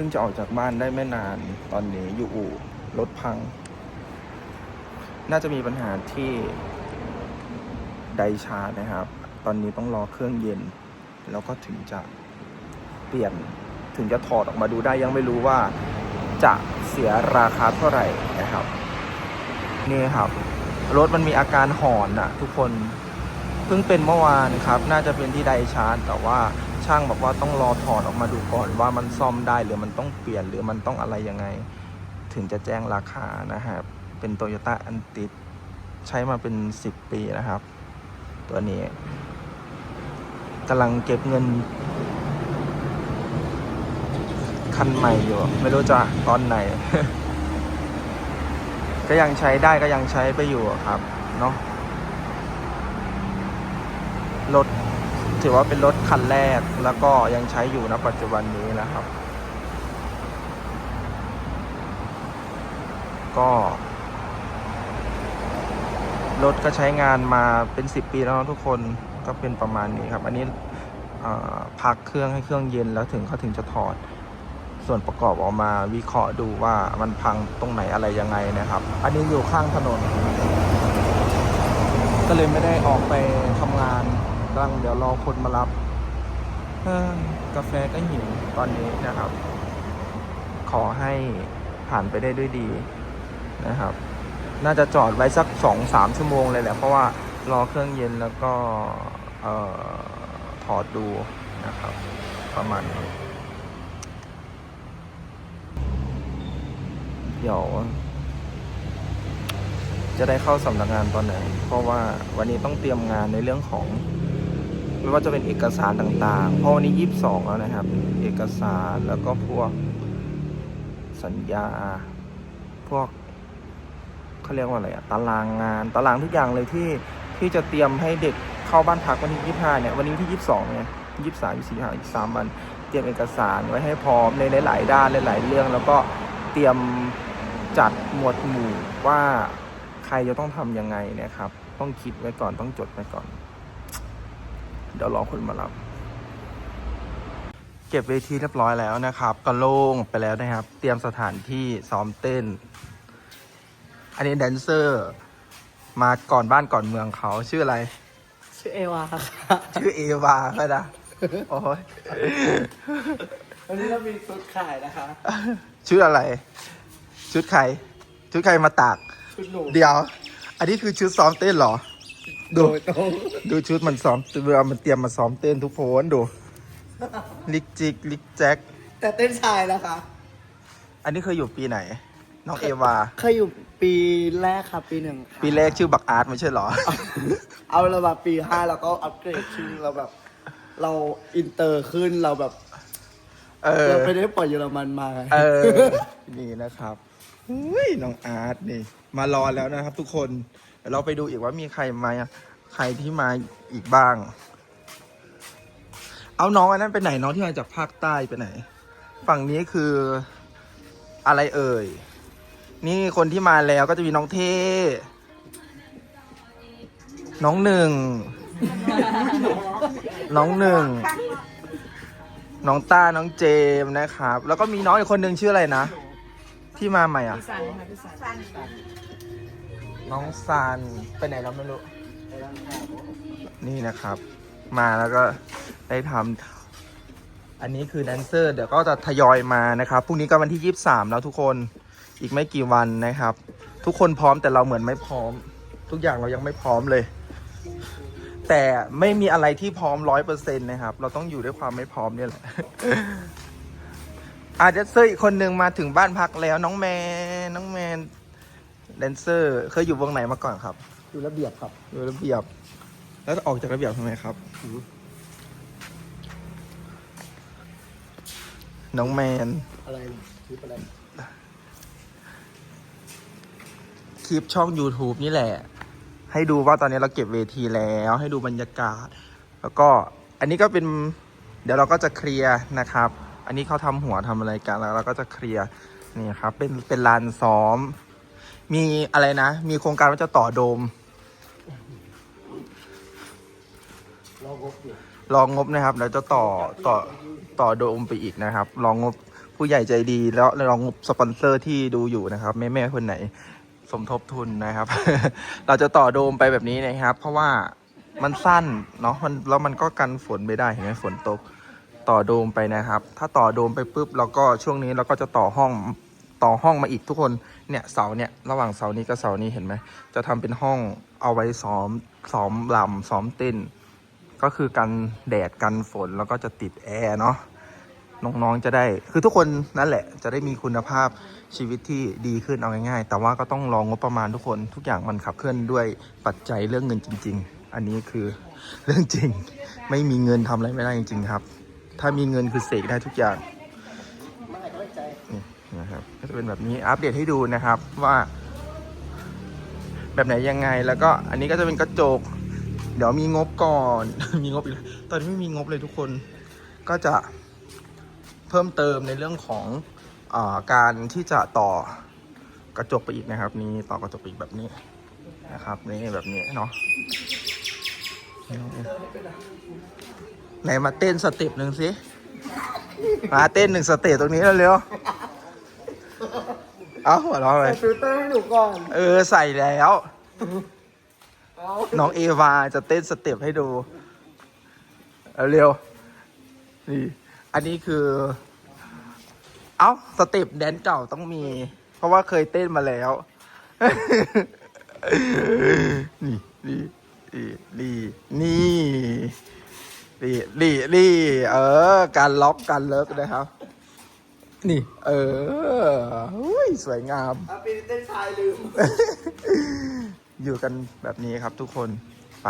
พิ่งจะออกจากบ้านได้ไม่นานตอนนี้อยู่อู่รถพัง น่าจะมีปัญหาที่ไดชาร์นะครับ ตอนนี้ต้องรอเครื่องเย็น แล้วก็ถึงจะเปลี่ยนถึงจะถอดออกมาดูได้ยังไม่รู้ว่าจะเสียราคาเท่าไหร่นะครับ นี่ครับ รถมันมีอาการหอนอะทุกคน เพิ่งเป็นเมื่อวานครับ น่าจะเป็นที่ไดชาร์จแต่ว่า ช่างบอกว่าต้องรอถอดออกมาดูก่อนว่ามันซ่อมได้หรือมันต้องเปลี่ยนหรือมันต้องอะไรยังไง ถึงจะแจ้งราคานะครับ เป็นโตโยต้าอันติดใช้มาเป็น 10 ปีนะครับ ตัวนี้กำลังเก็บเงิน คันใหม่อยู่ ไม่รู้จะตอนไหน ก็ยังใช้ได้ก็ยังใช้ไปอยู่ครับเนาะรถ ถือว่าเป็นรถคันแรกแล้วก็ยังใช้อยู่ณปัจจุบันนี้นะครับ ก็ รถก็ใช้งานมาเป็น 10 ปีแล้วทุกคนก็เป็นประมาณนี้ครับ อันนี้พักเครื่องให้เครื่องเย็นแล้วถึงเขาถึงจะถอด ส่วนประกอบออกมาวิเคราะห์ดูว่ามันพังตรงไหนอะไรยังไงนะครับ อันนี้อยู่ข้างถนน ก็เลยไม่ได้ออกไปทำงาน ลังเดี๋ยวรอคนมารับกาแฟก็หิวตอนนี้นะครับ ขอให้ผ่านไปได้ด้วยดีนะครับ น่าจะจอดไว้สักสองสามชั่วโมงเลยแหละ เพราะว่ารอเครื่องเย็นแล้วก็ถอดดูนะครับ ประมาณนี้เดี๋ยวจะได้เข้าสำนักงานตอนไหน เพราะว่าวันนี้ต้องเตรียมงานในเรื่องของ ไม่ว่าจะเป็นเอกสารต่างๆ เพราะวันนี้ยี่สิบสองแล้วนะครับ เอกสารแล้วก็พวกสัญญา พวกเขาเรียกว่าอะไรอะตารางงาน ตารางทุกอย่างเลยที่ที่จะเตรียมให้เด็กเข้าบ้านพักวันที่ยี่ห้าเนี่ย วันนี้ที่ยี่สิบสองเนี่ยยี่สามยี่สี่ห้าอีกสามวัน เตรียมเอกสารไว้ให้พร้อมในหลายๆด้านหลายๆเรื่อง แล้วก็เตรียมจัดหมวดหมู่ว่าใครจะต้องทำยังไงเนะครับ ต้องคิดไว้ก่อนต้องจดไว้ก่อน เดี๋ยวรอคนมารับ เก็บเวทีเรียบร้อยแล้วนะครับ ก็โล่งไปแล้วนะครับ เตรียมสถานที่ซ้อมเต้น อันนี้แดนเซอร์ มาก่อนบ้านก่อนเมืองเขาชื่ออะไร ชื่อเอวาค่ะ ชื่อเอวาก็นะโอ้ยวันนี้เรามีชุดขายนะคะ ชุดอะไร ชุดใคร ชุดใครมาตาก ชุดหนู เดี๋ยว อันนี้คือชุดซ้อมเต้นเหรอ ดูโดยตรงดูชุดมันซ้อมเวลามันเตรียมมาซ้อมเต้นทุกโพนดู ลิกจิกลิกแจ็คแต่เต้นชายนะคะ อันนี้เคยอยู่ปีไหน น้องเอวา เคยอยู่ปีแรกค่ะปีหนึ่งค่ะปีแรกชื่อบักอาร์ตไม่ใช่เหรอ เอาเราแบบปีห้าแล้วก็อัปเกรดชื่อเราแบบ เราอินเตอร์ขึ้นเราแบบ เออเราไปได้ปล่อยเยอรมันมาไงเออ นี่นะครับอุ้ยน้องอาร์ตนี่ มารอแล้วนะครับทุกคน เดี๋ยวเราไปดูอีกว่ามีใครมาใครที่มาอีกบ้าง เอาน้องอันนั้นไปไหนน้องที่มาจากภาคใต้ไปไหน ฝั่งนี้คืออะไรเอ่ย นี่คนที่มาแล้วก็จะมีน้องเท่น้องหนึ่ง น้องหนึ่ง น้องต้า น้องเจมนะครับ แล้วก็มีน้องอีกคนหนึ่งชื่ออะไรนะ ที่มาใหม่อะน้ น้องซันไปไหนเราไม่รู้ นี่นะครับ มาแล้วก็ได้ทำอันนี้คือแดนเซอร์เดี๋ยวก็จะทยอยมานะครับพรุ่งนี้ก็วันที่ 23 แล้วทุกคนอีกไม่กี่วันนะครับ ทุกคนพร้อมแต่เราเหมือนไม่พร้อม ทุกอย่างเรายังไม่พร้อมเลย แต่ไม่มีอะไรที่พร้อมร้อยเปอร์เซ็นต์นะครับ เราต้องอยู่ด้วยความไม่พร้อมเนี่ยแหละอาจจะเซอร์อีกคนหนึ่งมาถึงบ้านพักแล้วน้องแมนน้องแมน แดนเซอร์เคยอยู่วงไหนมาก่อนครับ อยู่ระเบียบครับ อยู่ระเบียบ แล้วออกจากระเบียบทำไมครับ น้องแมน อะไรคลิปอะไร คลิปช่อง YouTube นี่แหละ ให้ดูว่าตอนนี้เราเก็บเวทีแล้ว ให้ดูบรรยากาศ แล้วก็อันนี้ก็เป็น เดี๋ยวเราก็จะเคลียร์นะครับ อันนี้เขาทำหัวทำอะไรกันแล้วเราก็จะเคลียร์นี่ครับ เป็นเป็นลานซ้อม มีอะไรนะ มีโครงการว่าจะต่อโดม รอบกอยู่รองงบนะครับ แล้วจะต่อต่อต่อโดมไปอีกนะครับ รองงบผู้ใหญ่ใจดี แล้วลองสปอนเซอร์ที่ดูอยู่นะครับ แม่แม่ๆคนไหน สมทบทุนนะครับ เราจะต่อโดมไปแบบนี้นะครับ เพราะว่ามันสั้นเนาะมันแล้วมันก็กันฝนไม่ได้เห็นไหมฝนตก ต่อโดมไปนะครับ ถ้าต่อโดมไปปุ๊บเราก็ช่วงนี้เราก็จะต่อห้อง ต่อห้องมาอีกทุกคน เนี่ยเสาเนี่ยระหว่างเสานี้กับเสานี้เห็นไหม จะทำเป็นห้องเอาไว้ซ้อมซ้อมลำซ้อมเต้น ก็คือกันแดดกันฝนแล้วก็จะติดแอร์เนาะ น้องๆจะได้ คือทุกคนนั่นแหละ จะได้มีคุณภาพชีวิตที่ดีขึ้นเอาง่ายๆ แต่ว่าก็ต้องรองงบประมาณทุกคน ทุกอย่างมันขับเคลื่อนด้วยปัจจัยเรื่องเงินจริง ๆ อันนี้คือเรื่องจริง ไม่มีเงินทำอะไรไม่ได้จริง ๆ ครับ ถ้ามีเงินคือเสกได้ทุกอย่าง นะครับก็จะเป็นแบบนี้อัปเดตให้ดูนะครับว่า แบบไหนยังไงแล้วก็อันนี้ก็จะเป็นกระจก เดี๋ยวมีงบก่อน มีงบอีกตอนนี้ไม่มีงบเลยทุกคน ก็จะเพิ่มเติมในเรื่องของอาการที่จะต่อกระจกไปอีกนะครับ นี่ต่อกระจกไปอีกแบบนี้นะครับนี่แบบนี้เนาะไหนมาเต้นสเต็ปหนึ่งสิมาเต้นหนึ่งสเตจตรงนี้แล้วเร็ว เอาหัวเราะเลใส่ยฟิลเตอร์ให้หนูก่อนเออใส่แล้ว เอาน้องเอวาจะเต้นสเต็ปให้ดูเอาเร็วนี่ อันนี้คือ เอ้าสเต็ปแดนเก่าต้องมี เพราะว่าเคยเต้นมาแล้ว นี่นี่นี่นี่นี่นี่นี่เออ การล็อกการเลิกนะครับ นี่ เอออุ้ยสวยงาม อะปีนี้เต้นชายลืม อยู่กันแบบนี้ครับทุกคน ไป